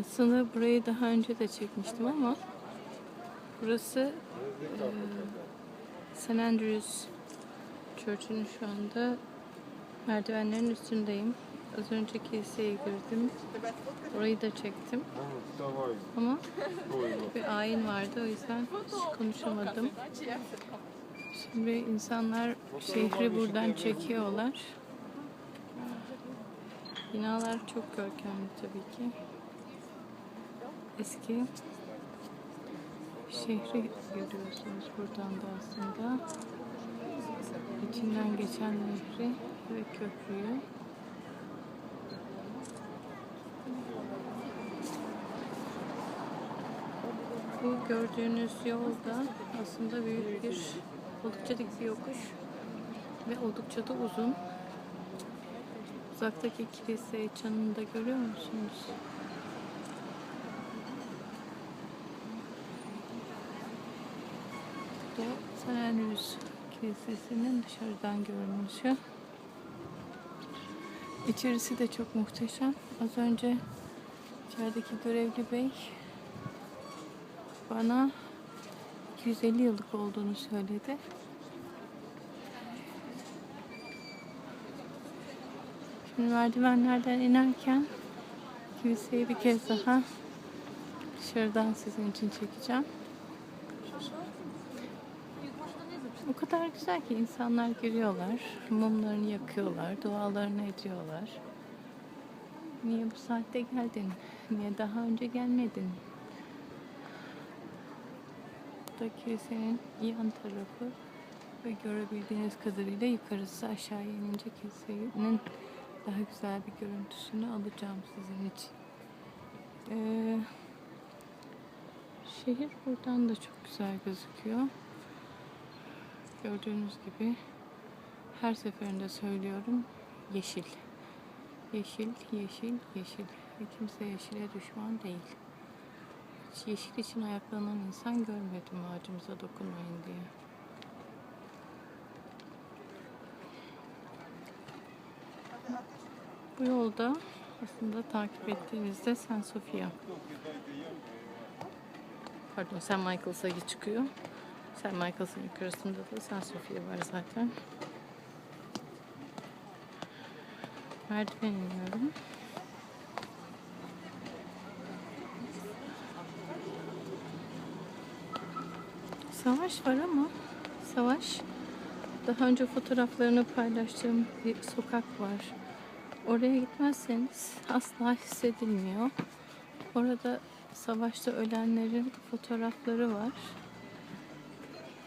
Aslında burayı daha önce de çekmiştim ama burası e, St. Andrews Church'ün şu anda merdivenlerin üstündeyim. Az önce kiliseye girdim. Orayı da çektim. Ama bir ayin vardı o yüzden hiç konuşamadım. Şimdi insanlar şehri buradan çekiyorlar. Binalar çok görkemli tabii ki. Eski şehri görüyorsunuz buradan da aslında. İçinden geçen nehri ve köprüyü. Bu gördüğünüz yolda aslında büyük bir oldukça dik bir yokuş ve oldukça da uzun. Uzaktaki kilise çanını da görüyor musunuz? Bu. Andrews Kilisesi'nin dışarıdan görünüşü. İçerisi de çok muhteşem. Az önce içerideki görevli bey bana 250 yıllık olduğunu söyledi. Şimdi merdivenlerden inerken kiliseyi bir kez daha dışarıdan sizin için çekeceğim. O kadar güzel ki insanlar giriyorlar, mumlarını yakıyorlar, dualarını ediyorlar. Niye bu saatte geldin? Niye daha önce gelmedin? Bu da kilisenin yan tarafı ve görebildiğiniz kadarıyla yukarısı aşağıya inince kilisenin daha güzel bir görüntüsünü alacağım sizin için. Ee, şehir buradan da çok güzel gözüküyor. Gördüğünüz gibi her seferinde söylüyorum yeşil. Yeşil, yeşil, yeşil. Ve kimse yeşile düşman değil. Hiç yeşil için ayaklanan insan görmedim ağacımıza dokunmayın diye. Bu yolda aslında takip ettiğinizde San Sofia. Pardon San Michaels'a çıkıyor. San Michaels'ın yukarısında da San Sofia var zaten. Merdiven iniyorum. Savaş var ama savaş daha önce fotoğraflarını paylaştığım bir sokak var. Oraya gitmezseniz asla hissedilmiyor. Orada savaşta ölenlerin fotoğrafları var.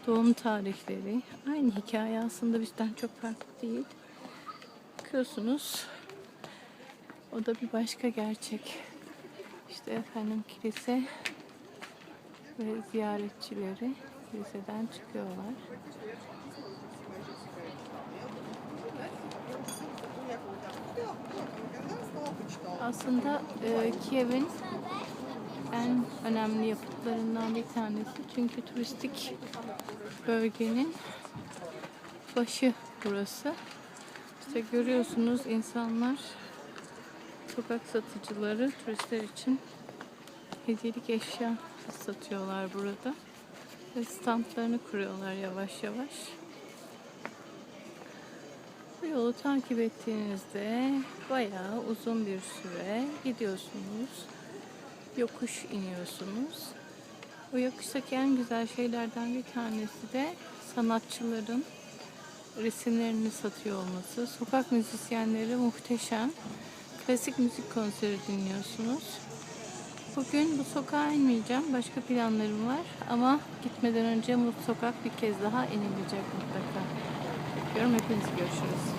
Doğum tarihleri. Aynı hikaye aslında bizden çok farklı değil. Bakıyorsunuz. O da bir başka gerçek. İşte efendim kilise ve ziyaretçileri kiliseden çıkıyorlar. Aslında e, Kiev'in en önemli yapıtlarından bir tanesi. Çünkü turistik bölgenin başı burası. İşte görüyorsunuz insanlar sokak satıcıları turistler için hediyelik eşya satıyorlar burada. Ve standlarını kuruyorlar yavaş yavaş. Bu yolu takip ettiğinizde bayağı uzun bir süre gidiyorsunuz. Yokuş iniyorsunuz. Bu yokuştaki en güzel şeylerden bir tanesi de sanatçıların resimlerini satıyor olması. Sokak müzisyenleri muhteşem. Klasik müzik konseri dinliyorsunuz. Bugün bu sokağa inmeyeceğim. Başka planlarım var. Ama gitmeden önce bu sokak bir kez daha inilecek mutlaka. Bekliyorum. Hepiniz görüşürüz.